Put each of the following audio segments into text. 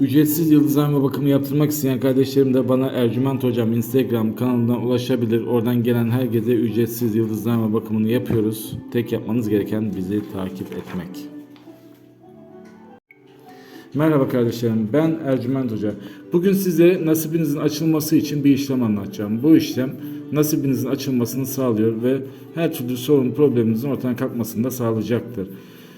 Ücretsiz yıldızlama bakımı yaptırmak isteyen kardeşlerim de bana Ercüment Hocam Instagram kanalından ulaşabilir. Oradan gelen herkese ücretsiz yıldızlama bakımını yapıyoruz. Tek yapmanız gereken bizi takip etmek. Merhaba kardeşlerim ben Ercüment Hoca. Bugün size nasibinizin açılması için bir işlem anlatacağım. Bu işlem nasibinizin açılmasını sağlıyor ve her türlü sorun probleminizin ortadan kalkmasını da sağlayacaktır.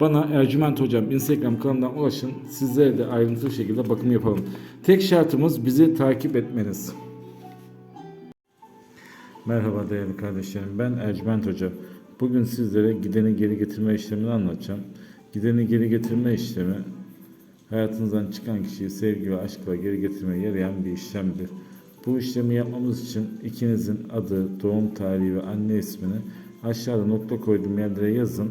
bana Ercüment Hocam Instagram kanalından ulaşın. Sizlere de ayrıntılı şekilde bakım yapalım. Tek şartımız bizi takip etmeniz. Merhaba değerli kardeşlerim. Ben Ercüment Hoca. Bugün sizlere gideni geri getirme işlemini anlatacağım. Gideni geri getirme işlemi hayatınızdan çıkan kişiyi sevgi ve aşkla geri getirmeye yarayan bir işlemdir. Bu işlemi yapmamız için ikinizin adı, doğum tarihi ve anne ismini aşağıda nokta koyduğum yerlere yazın